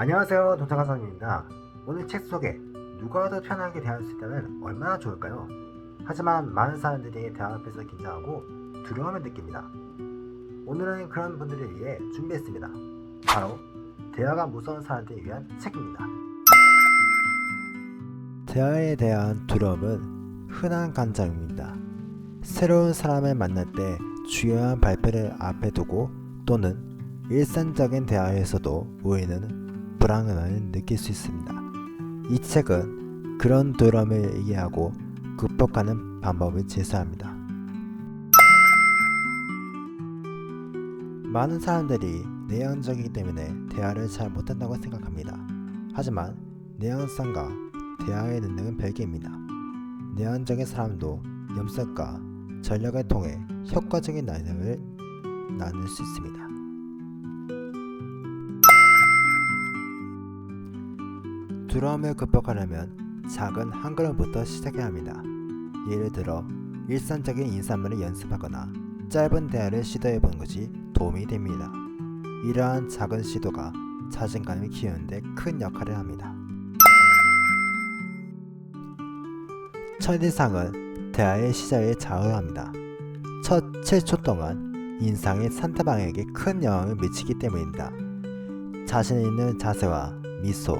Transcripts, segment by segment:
안녕하세요 동창가선입니다. 오늘 책 속에 누가 더 편하게 대할 수 있다면 얼마나 좋을까요? 하지만 많은 사람들이 대화 앞에서 긴장하고 두려움을 느낍니다. 오늘은 그런 분들을 위해 준비했습니다. 바로 대화가 무서운 사람들을 위한 책입니다. 대화에 대한 두려움은 흔한 감정입니다. 새로운 사람을 만날 때 중요한 발표를 앞에 두고 또는 일상적인 대화에서도 우리는 불안감을 느낄 수 있습니다. 이 책은 그런 두려움을 이해하고 극복하는 방법을 제시합니다. 많은 사람들이 내향적이기 때문에 대화를 잘 못한다고 생각합니다. 하지만 내향성과 대화의 능력은 별개입니다. 내향적인 사람도 염색과 전략을 통해 효과적인 나눔을 나눌 수 있습니다. 두려움을 극복하려면 작은 한 걸음부터 시작해야 합니다. 예를 들어 일상적인 인사말을 연습하거나 짧은 대화를 시도해 보는 것이 도움이 됩니다. 이러한 작은 시도가 자신감을 키우는데 큰 역할을 합니다. 첫인상은 대화의 시작에 좌우합니다. 첫 7초 동안 인상이 상대방에게 큰 영향을 미치기 때문입니다. 자신 있는 자세와 미소,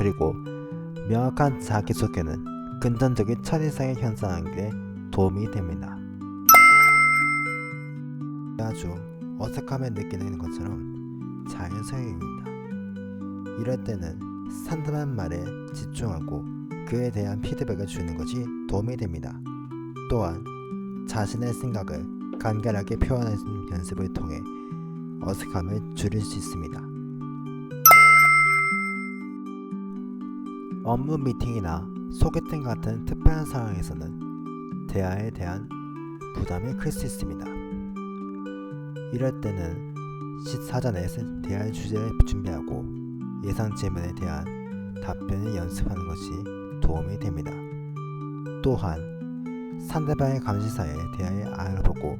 그리고 명확한 자기소개는 근전적인 첫인상을 형성하는 데 도움이 됩니다. 아주 어색함을 느끼는 것처럼 자연스러움입니다. 이럴 때는 상대방 말에 집중하고 그에 대한 피드백을 주는 것이 도움이 됩니다. 또한 자신의 생각을 간결하게 표현하는 연습을 통해 어색함을 줄일 수 있습니다. 업무 미팅이나 소개팅 같은 특별한 상황에서는 대화에 대한 부담이 클 수 있습니다. 이럴 때는 시- 사전에 대화 주제를 준비하고 예상 질문에 대한 답변을 연습하는 것이 도움이 됩니다. 또한 상대방의 감시사에 대하여 알아보고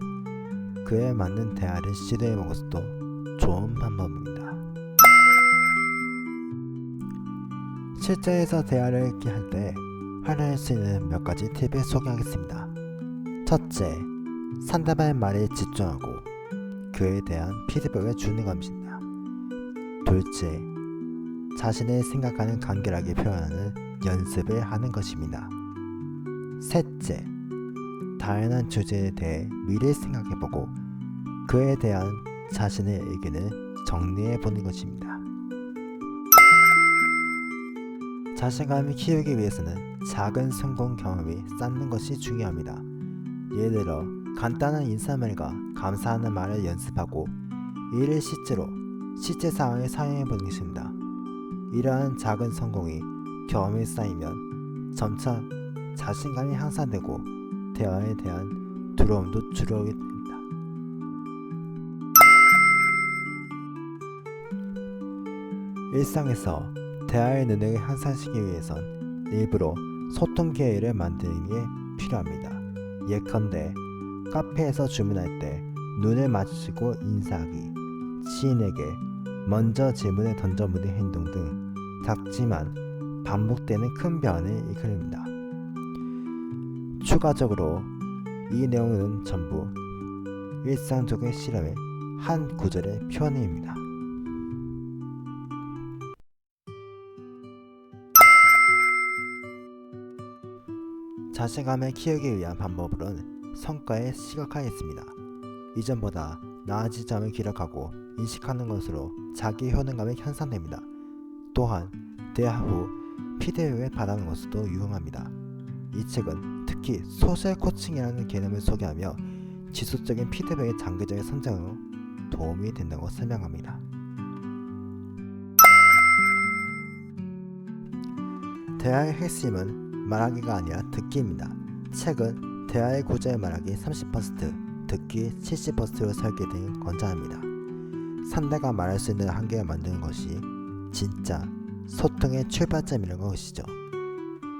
그에 맞는 대화를 시도해 보는 것도 좋은 방법입니다. 실제에서 대화를 할 때 활용할 수 있는 몇 가지 팁을 소개하겠습니다. 첫째, 상대방의 말에 집중하고 그에 대한 피드백을 주는 겁니다. 둘째, 자신의 생각하는 간결하게 표현하는 연습을 하는 것입니다. 셋째, 다양한 주제에 대해 미리 생각해보고 그에 대한 자신의 의견을 정리해보는 것입니다. 자신감을 키우기 위해서는 작은 성공 경험이 쌓는 것이 중요합니다. 예를 들어 간단한 인사말과 감사하는 말을 연습하고 이를 실제로 실제 상황에 사용해 보는 것입니다. 이러한 작은 성공이 경험이 쌓이면 점차 자신감이 향상되고 대화에 대한 두려움도 줄어오게 됩니다. 일상에서 대화의 능력을 향상시키기 위해선 일부러 소통 기회를 만드는 게 필요합니다. 예컨대 카페에서 주문할 때 눈을 마주치고 인사하기, 지인에게 먼저 질문을 던져보는 행동 등 작지만 반복되는 큰 변화를 이끌립니다. 추가적으로 이 내용은 전부 일상적인 실험의 한 구절의 표현입니다. 자신감을 키우기 위한 방법으로는 성과에 시각화했습니다. 이전보다 나아진 점을 기록하고 인식하는 것으로 자기 효능감이 향상됩니다. 또한 대화 후 피드백을 받아는 것도 유용합니다. 이 책은 특히 소셜 코칭이라는 개념을 소개하며 지속적인 피드백의 장기적인 성장으로 도움이 된다고 설명합니다. 대화의 핵심은 말하기가 아니라 듣기입니다. 책은 대화의 구조의 말하기 30%, 듣기 70%로 설계된 권장합니다. 상대가 말할 수 있는 한계를 만드는 것이 진짜 소통의 출발점이라는 것이죠.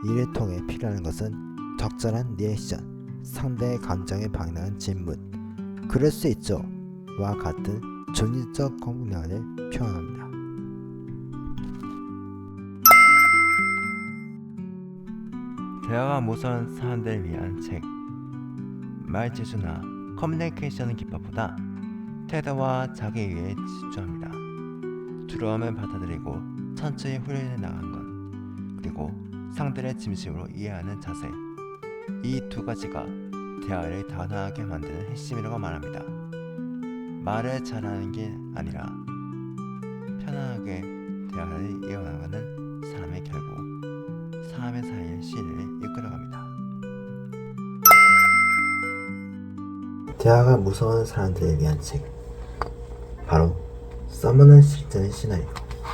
이를 통해 필요한 것은 적절한 리액션, 상대의 감정에 방해하는 질문, 그럴 수 있죠. 와 같은 존재적 공명을 표현합니다. 대화가 무서운 사람들을 위한 책 말지수나 커뮤니케이션 기법보다 태도와 자기에게 집중합니다. 두려움을 받아들이고 천천히 훈련해 나간 것 그리고 상대를 진심으로 이해하는 자세 이 두 가지가 대화를 단호하게 만드는 핵심이라고 말합니다. 말을 잘하는 게 아니라 편안하게 대화를 이어나가는 사람의 결국 사람의 사이의 신뢰를 이끌어갑니다. 대화가 무서운 사람들을 위한 책 바로 써머는 실전의 시나리오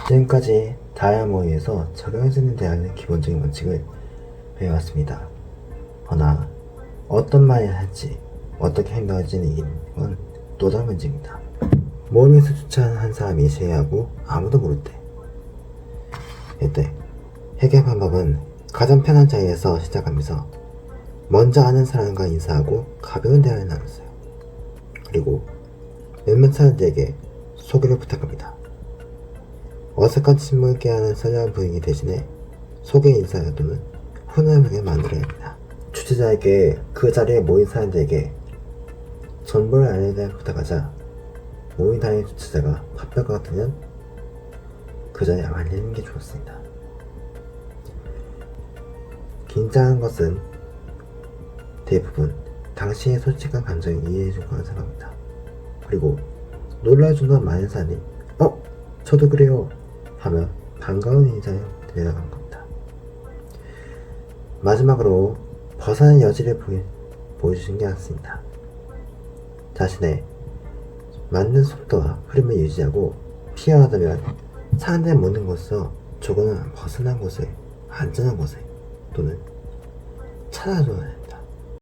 지금까지 다야 모의에서 적용해지는 대화의 기본적인 원칙을 배워왔습니다. 허나 어떤 말을 할지 어떻게 행동할지는 건 또 다른 문제입니다. 모임에서 주차한 한 사람이 제외하고 아무도 모를 때 이때 해결 방법은 가장 편한 자리에서 시작하면서 먼저 아는 사람과 인사하고 가벼운 대화를 나눴어요. 그리고 몇몇 사람들에게 소개를 부탁합니다. 어색한 침묵을 깨하는 선량한 분위기 대신에 소개 인사 또는 훈훈하게 만들어야 합니다. 주최자에게 그 자리에 모인 사람들에게 전부를 알려달라고 부탁하자 모인 당의 주최자가 바쁠 것 같으면 그 자리에 알리는 게 좋습니다. 긴장한 것은 대부분 당시의 솔직한 감정을 이해해줄 거라 생각합니다. 그리고 놀라주는 많은 사람이 어? 저도 그래요 하며 반가운 인사를 드려간 겁니다. 마지막으로 벗어난 여지를 보여, 보여주신 게 않습니다. 자신의 맞는 속도와 흐름을 유지하고 피어나다면 사람들이 모는 곳에서 조금은 벗어난 곳에 안전한 곳에 또는 찾아줘야